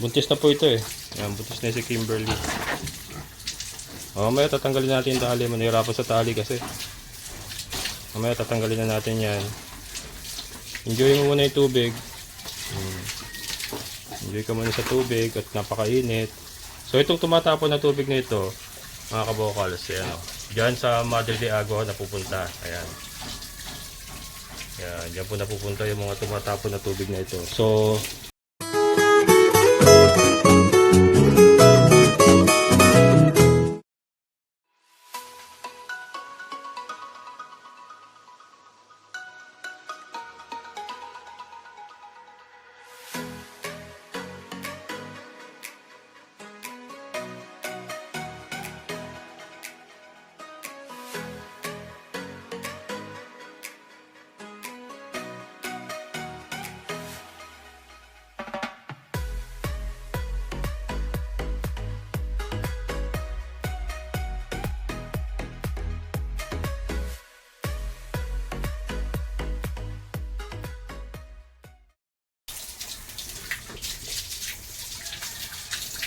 Buntis na po ito eh. Yan, buntis na si Kimberly. O, mamaya tatanggalin natin yung tali. Manihirapan sa tali kasi. Mamaya tatanggalin na natin yan. Enjoy mo muna yung tubig. Hmm. Enjoy ka muna sa tubig at napakainit. So, itong tumatapon na tubig na ito, mga kabokals, yan o. Diyan sa Madre de Agua napupunta. Ayan. Yan, diyan po napupunta yung mga tumatapon na tubig na ito. So,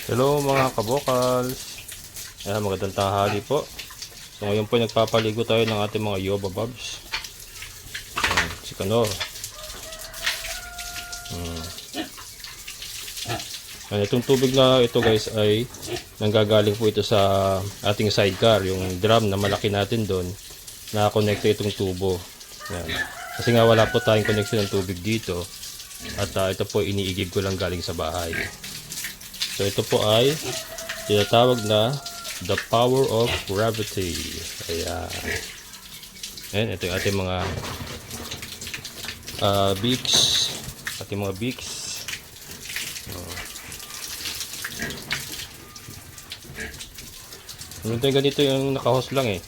Hello mga kabokals. Ayan, magandang tanghali po. So ngayon po nagpapaligo tayo ng ating mga Yoba Bobs. Ayan, si Kanor. Hmm. Ayan, itong tubig na ito guys ay nanggagaling po ito sa ating sidecar. Yung drum na malaki natin doon na connected itong tubo. Ayan. Kasi nga wala po tayong connection ng tubig dito. At ah, ito po iniigib ko lang galing sa bahay. So ito po ay tinatawag na the power of gravity. Ayan. Ayan, ito yung ating mga uh, beaks. Ating mga beaks. Oh. Minsan ganito yung naka-host lang eh.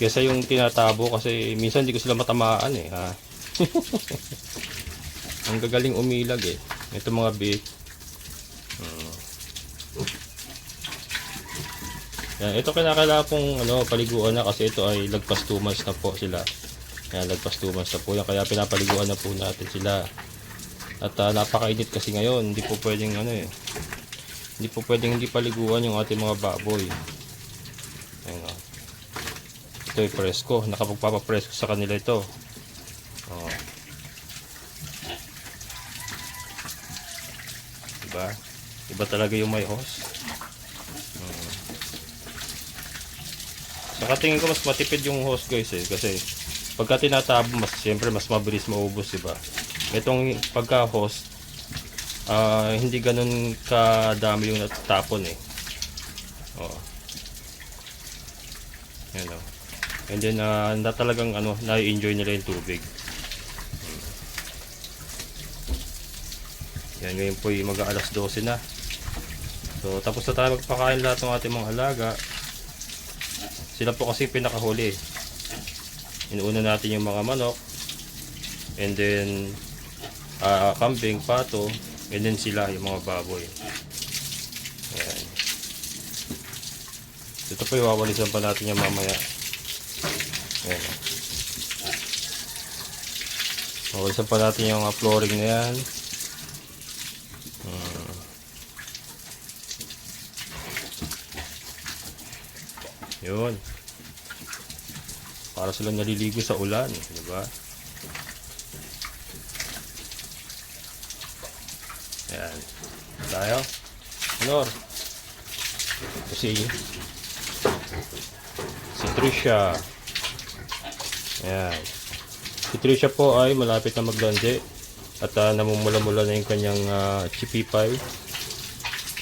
Kesa yung tinatabo kasi minsan hindi ko sila matamaan eh. Ha? Ang gagaling umilag eh. Ito mga beak. Yan, ito kinakailangan pong ano, paliguan na kasi ito ay lagpas 2 months na po sila. Yan, lagpas 2 months na po yan. Kaya pinapaliguan na po natin sila. At ah, napakainit kasi ngayon. Hindi po pwedeng ano eh. Hindi po pwedeng hindi paliguan yung ating mga baboy. Ayan o. Ito ay presko. Nakapagpapapresko sa kanila ito. Oh. Diba? Iba talaga yung may hose. Saka tingin ko mas matipid yung hose guys eh kasi pagka tinatabo mas siyempre mas mabilis maubos diba. Itong pagka hose ah, hindi ganun kadami yung natatapon eh. Oh. Yan oh. And then ah, na talagang ano na-enjoy nila yung tubig. Yan ngayon po yung mag alas 12 na. So tapos na tayo magpakain lahat ng ating mga alaga. Sila po kasi pinakahuli. Inuuna natin yung mga manok. And then, ah, kambing, pato. And then sila, yung mga baboy. Ayan. Ito po, iwawalisan pa natin yung mamaya. Ayan. Wawalisan pa natin yung flooring na yan. Yun. Para sila naliligo sa ulan, di ba? Yan. Tayo. Honor. Si si Trisha. Yan. Si Trisha po ay malapit na maglandi at uh, namumula-mula na yung kanyang uh, chipipay.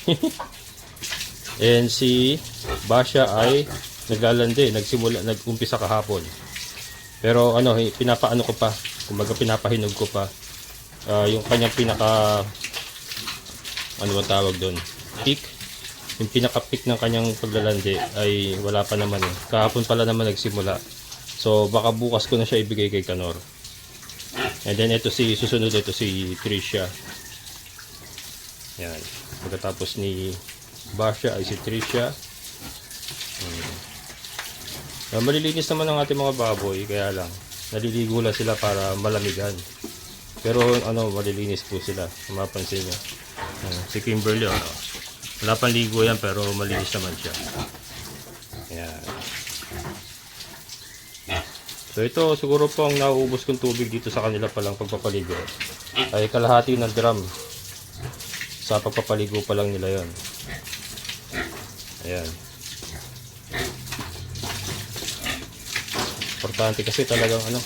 And si Basha ay naglalandi, nagsimula, nag-umpisa kahapon. Pero ano, eh, pinapaano ko pa, kumbaga pinapahinog ko pa. Ah, yung kanyang pinaka ano ba tawag doon? Peak. Yung pinaka peak ng kanyang paglalandi ay wala pa naman eh. Kahapon pala naman nagsimula. So baka bukas ko na siya ibigay kay Kanor. And then ito si susunod ito si Trisha. Yan. Pagkatapos ni Basha ay si Trisha. Hmm. Ah, malilinis naman ang ating mga baboy, kaya lang naliligo lang sila para malamigan. Pero ano, malilinis po sila. Mapansin nyo. Ayan, si Kimberly, ano. Wala pang ligo yan pero malinis naman siya. Ayan. So ito siguro po ang nauubos kong tubig dito sa kanila palang pagpapaligo ay kalahati ng drum. Sa pagpapaligo pa lang nila yon. Ayan. Importante kasi talagang ano,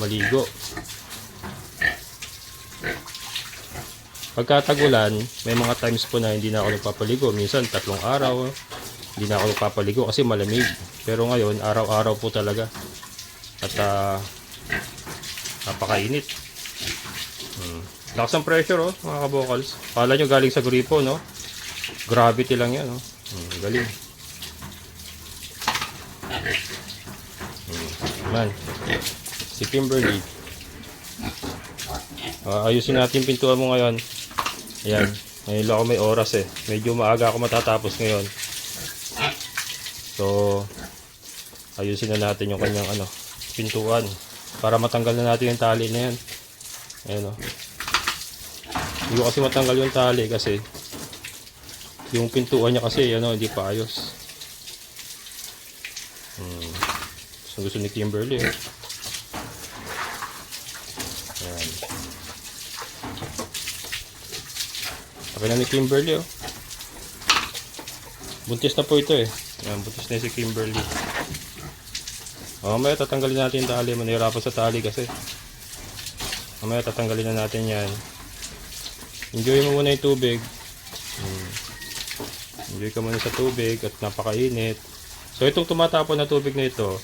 maligo. Pagkatagulan, may mga times po na hindi na ako nagpapaligo. Minsan, tatlong araw, hindi na ako nagpapaligo kasi malamig. Pero ngayon, araw-araw po talaga. At ah, napakainit. Hmm. Lakas ng pressure, oh, mga kabokals. Kala nyo galing sa gripo, no? Gravity lang yan, oh. Hmm, galing. Man. Si Kimberly. Ah, ayusin natin yung pintuan mo ngayon. Ayan. Ngayon lang ako may oras eh. Medyo maaga ako matatapos ngayon. So, ayusin na natin yung kanyang ano, pintuan. Para matanggal na natin yung tali na yan. Ayan o. Hindi ko kasi matanggal yung tali kasi yung pintuan niya kasi ano, hindi pa ayos. Hmm. Gusto, ni Kimberly eh. Ayan. Sabi na ni Kimberly oh. Buntis na po ito eh. Ayan, buntis na si Kimberly. Mamaya tatanggalin natin yung tali. Manirapan sa tali kasi. Mamaya tatanggalin na natin yan. Enjoy mo muna yung tubig. Hmm. Enjoy ka muna sa tubig at napakainit. So itong tumatapon na tubig na ito,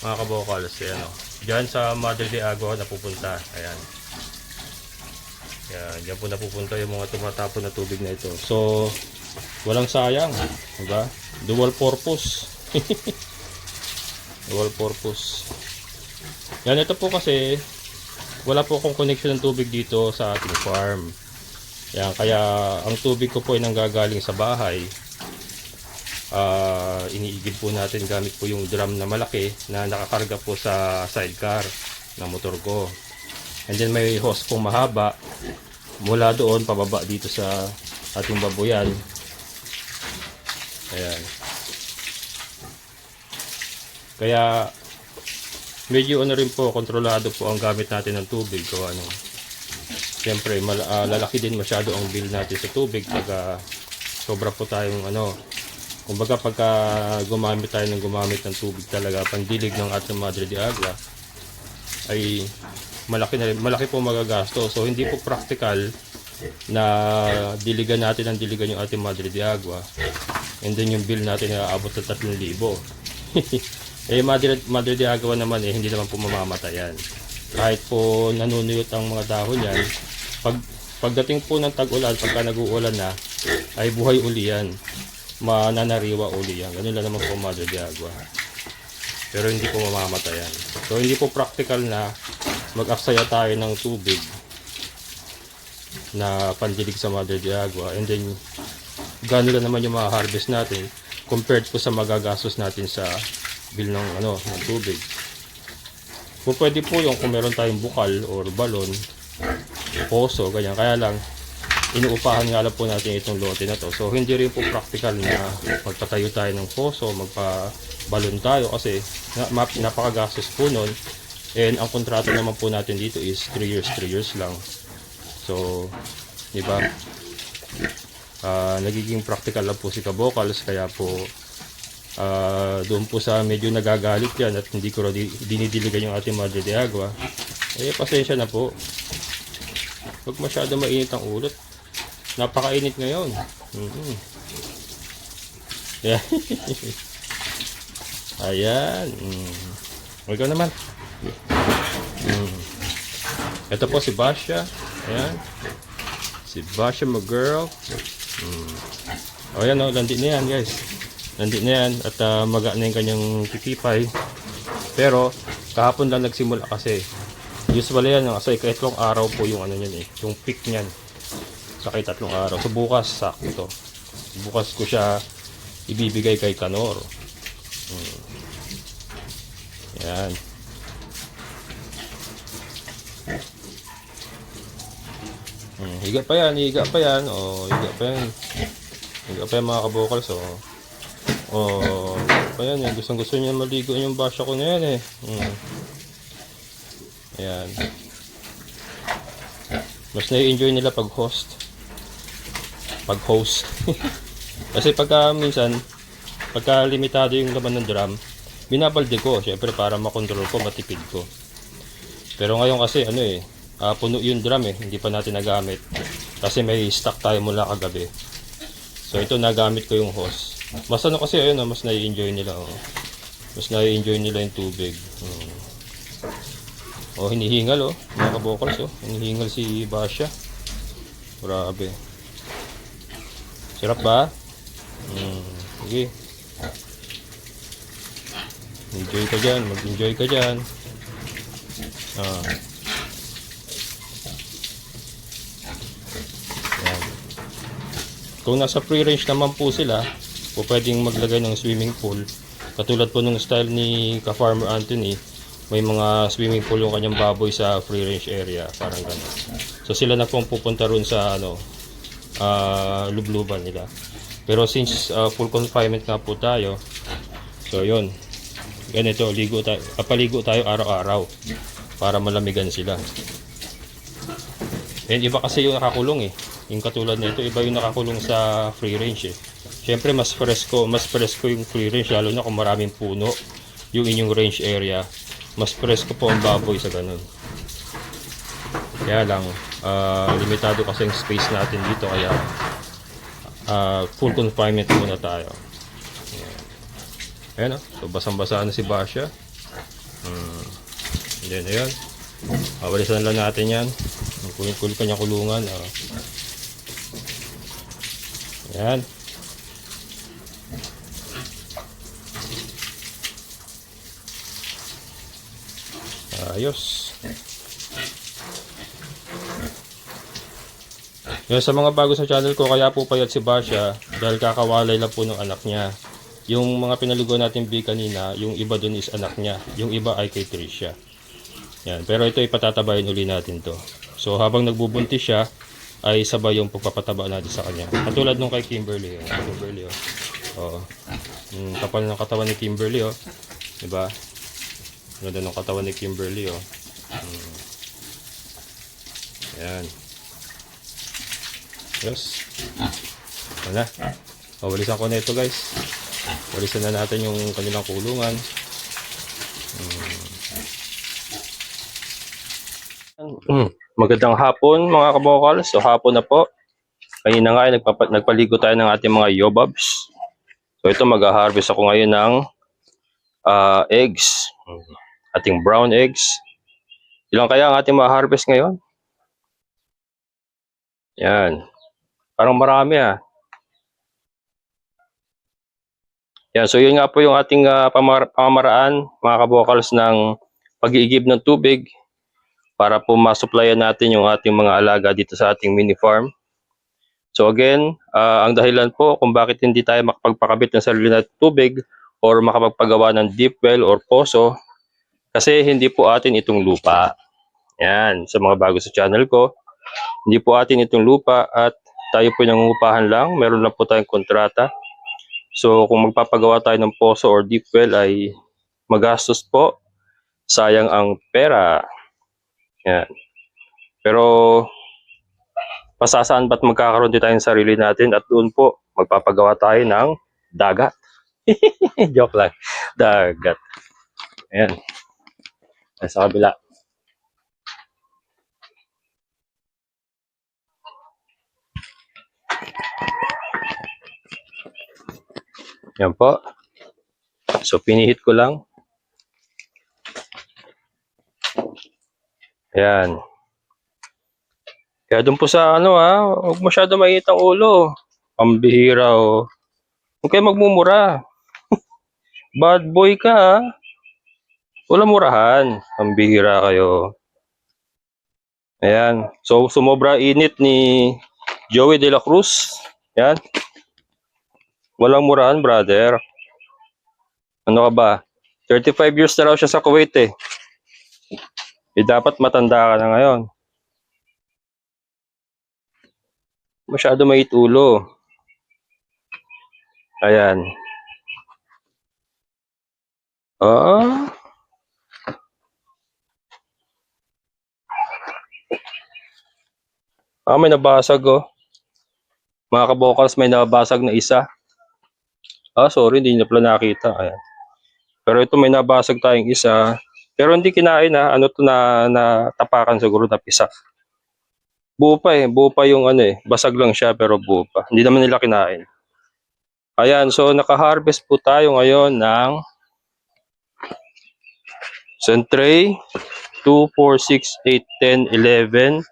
mga kabokals, yan o. Diyan sa Madre de Agua napupunta. Ayan. Yan, diyan po napupunta yung mga tumatapon na tubig na ito. So, walang sayang. Diba? Dual purpose. Dual purpose. Yan, ito po kasi, wala po akong connection ng tubig dito sa ating farm. Yan, kaya ang tubig ko po ay nanggagaling sa bahay. Ah, iniigib po natin gamit po yung drum na malaki na nakakarga po sa sidecar ng motor ko. And then may hose pong mahaba mula doon pababa dito sa ating baboyan. Ayan. Kaya medyo ano rin po, kontrolado po ang gamit natin ng tubig o ano. Siyempre, mal- ah, lalaki din masyado ang bill natin sa tubig pag ah, sobra po tayong ano. Kumbaga pagka gumamit tayo ng gumamit ng tubig talaga, pandilig ng ating Madre de Agua, ay malaki na malaki po magagasto. So hindi po practical na diligan natin ang diligan yung ating Madre de Agua. And then yung bill natin ay aabot sa 3,000. eh Madre, Madre de Agua naman eh hindi naman po mamamatay yan. Kahit po nanunuyot ang mga dahon yan, pag pagdating po ng tag-ulan, pagka nag-uulan na, ay buhay uli yan. Mananariwa uli yan. Ganun lang naman po Madre de Agua. Pero hindi po mamamatay yan. So hindi po practical na mag-aksaya tayo ng tubig na pandilig sa Mother de Agua and then gano'n lang naman yung mga harvest natin compared po sa magagastos natin sa bill ng ano ng tubig. Kung pwede po yung kung meron tayong bukal or balon, poso, ganyan. Kaya lang, inuupahan nga lang po natin itong lote na to. So, hindi rin po practical na magpatayo tayo ng poso, magpa-balon tayo kasi na, napakagastos po nun. And ang kontrata naman po natin dito is 3 years, 3 years lang. So, di ba? Ah, nagiging practical lang po si Kabokals kaya po ah, doon po sa medyo nagagalit yan at hindi ko dinidiligan yung ating Madre de Agua. Eh, pasensya na po. Huwag masyado mainit ang ulot. Napakainit ngayon. Mhm. Yeah. Ayan. Mm. Ikaw naman. Mm. Ito po si Basha. Ayan. Si Basha my girl. Mm. O yan o, landi na yan guys. Landi na yan at uh, maga na yung kanyang titipay. Pero kahapon lang nagsimula kasi. Usually yan, kasi ikatlong araw po yung ano niyan eh. Yung peak niyan. Sa kay tatlong araw. So bukas, sakto to. Bukas ko siya ibibigay kay Kanor. Mm. Yan. Hmm, higa pa yan, higa pa yan. O, higa pa yan. Higa pa yan mga kabokals. O, o higa pa yan. Eh. Gustong gusto niya maligo yung basya ko na yan eh. Hmm. Ayan. Mas na-enjoy nila pag host. Pag host. Kasi pagka minsan, pagka limitado yung laman ng drum, binabalde ko. Siyempre para makontrol ko, matipid ko. Pero ngayon kasi ano eh, ah, puno yung drum eh, hindi pa natin nagamit. Kasi may stock tayo mula kagabi. So ito nagamit ko yung hose. Mas ano kasi ayun, ah, mas nai-enjoy nila. Oh. Mas nai-enjoy nila yung tubig. Hmm. Oh, hinihingal oh, mga kabokals oh. Hinihingal si Basha. Grabe. Sarap ba? Hmm. Sige. Enjoy ka dyan, mag-enjoy ka dyan. Ah. Kung nasa free range naman po sila, po pwedeng maglagay ng swimming pool. Katulad po nung style ni ka-farmer Anthony, may mga swimming pool yung kanyang baboy sa free range area, parang gano'n. So sila na pong pupunta ron sa ano, ah, lubluban nila. Pero since ah, full confinement nga po tayo, so yun, ganito, ligo tayo, kapaligo tayo araw-araw para malamigan sila. And iba kasi yung nakakulong eh. Yung katulad nito, iba yung nakakulong sa free range eh. Siyempre mas presko, mas presko yung free range lalo na kung maraming puno yung inyong range area. Mas presko po ang baboy sa ganun. Kaya lang, ah, limitado kasi yung space natin dito kaya ah, full confinement muna tayo. Ayan. Ayan oh. So basang-basa na si Basha. Hmm. Then, ayan. Pawalisan lang natin yan. Kulit-kulit kanyang kulungan. Oh. Ayan. Ayos. Yan sa mga bago sa channel ko, kaya po payat si Basha dahil kakawalay lang po ng anak niya. Yung mga pinaligo natin big kanina, yung iba dun is anak niya. Yung iba ay kay Tricia. Yan. Pero ito ipatatabayin uli natin to. So habang nagbubuntis siya, ay sabay yung pagpapataba natin sa kanya. Katulad nung kay Kimberly. Oh. Kimberly, oh. Oo. Yung kapal ng katawan ni Kimberly, oh. Diba? Ganda ng katawan ni Kimberly, oh. Hmm. Yan. Yes. Wala. O, walisan ko na ito, guys. Walisan na natin yung kanilang kulungan. Hmm. Magandang hapon mga kabokal. So hapon na po. Kanina nga nagpapa- nagpaligo tayo ng ating mga yobabs. So ito mag-harvest ako ngayon ng ah, eggs. Ating brown eggs. Ilang kaya ang ating ma-harvest ngayon? Yan. Parang marami ah. Yan, so yun nga po yung ating pamar- pamamaraan mga kabokals ng pag-iigib ng tubig para po masuplayan natin yung ating mga alaga dito sa ating mini farm. So again, ah, ang dahilan po kung bakit hindi tayo makapagpakabit ng sarili natin tubig or makapagpagawa ng deep well or poso kasi hindi po atin itong lupa. Yan, sa mga bago sa channel ko, hindi po atin itong lupa at tayo po nangungupahan lang. Meron lang po tayong kontrata. So kung magpapagawa tayo ng poso or deep well ay magastos po. Sayang ang pera. Yan. Pero pasasaan ba't magkakaroon din tayo ng sarili natin at doon po magpapagawa tayo ng dagat. Joke lang. Dagat. Ayan. Sa kabila. Yan po. So, pinihit ko lang. Ayan. Kaya doon po sa ano ha, huwag masyado mainit ang ulo. Pambihira o. Huwag kayo magmumura. Bad boy ka ha. Wala murahan. Pambihira kayo. Ayan. So, sumobra init ni Joey De La Cruz. Ayan. Walang murahan, brother. Ano ka ba? 35 years na raw siya sa Kuwait eh. Eh, dapat matanda ka na ngayon. Masyado may tulo. Ayan. Ah. Ah, may nabasag oh. Mga kabokals, may nabasag na isa. Ah, sorry, hindi na pala nakita. Ayan. Pero ito may nabasag tayong isa. Pero hindi kinain ha. Ano to na, na tapakan siguro na pisa. Buo pa eh. Buo pa yung ano eh. Basag lang siya pero buo pa. Hindi naman nila kinain. Ayan. So naka-harvest po tayo ngayon ng Centray 2, 4, 6, 8, 10, 11,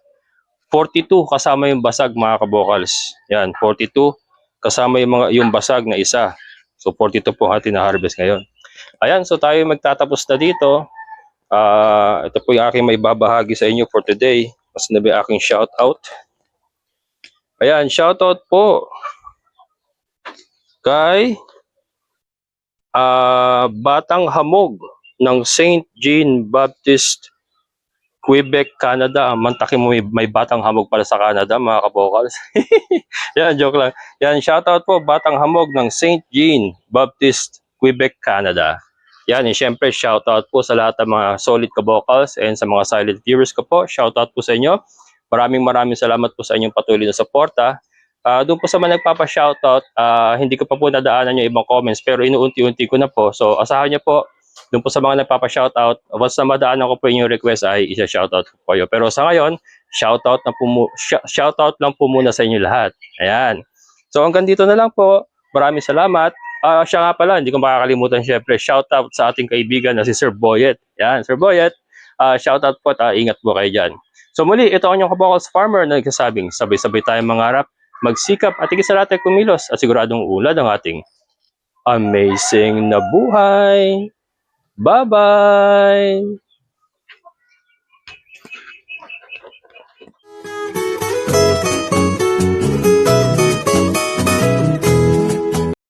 42 kasama yung basag mga kabokals. Yan, 42 kasama yung mga yung basag na isa. So 42 po ang ating na-harvest ngayon. Ayan, so tayo magtatapos na dito. Ah, ito po yung aking may babahagi sa inyo for today. Mas na ba aking shout out? Ayan, shout out po kay ah Batang Hamog ng St. Jean Baptist Quebec, Canada. Mantakin mo may, batang hamog pala sa Canada, mga kabokals. Yan, joke lang. Yan, shoutout po, batang hamog ng St. Jean Baptist, Quebec, Canada. Yan, and syempre, shoutout po sa lahat ng mga solid kabokals and sa mga silent viewers ko po. Shoutout po sa inyo. Maraming maraming salamat po sa inyong patuloy na suporta. Ah, doon po sa mga nagpapa-shoutout, ah, hindi ko pa po nadaanan yung ibang comments pero inuunti-unti ko na po. So, asahan niyo po, doon po sa mga nagpapa-shoutout, once na madaanan ko po yung request ay isa-shoutout po kayo. Pero sa ngayon, shoutout, na po, shoutout lang po muna sa inyo lahat. Ayan. So hanggang dito na lang po. Maraming salamat. Ah, siya nga pala, hindi ko makakalimutan syempre, shoutout sa ating kaibigan na si Sir Boyet. Ayan, Sir Boyet, ah, shoutout po at ah, ingat po kayo dyan. So muli, ito ang inyong kabokals farmer na nagsasabing sabay-sabay tayong mangarap, magsikap at higit sa lahat ay kumilos at siguradong ulad ang ating amazing na buhay. Bye-bye!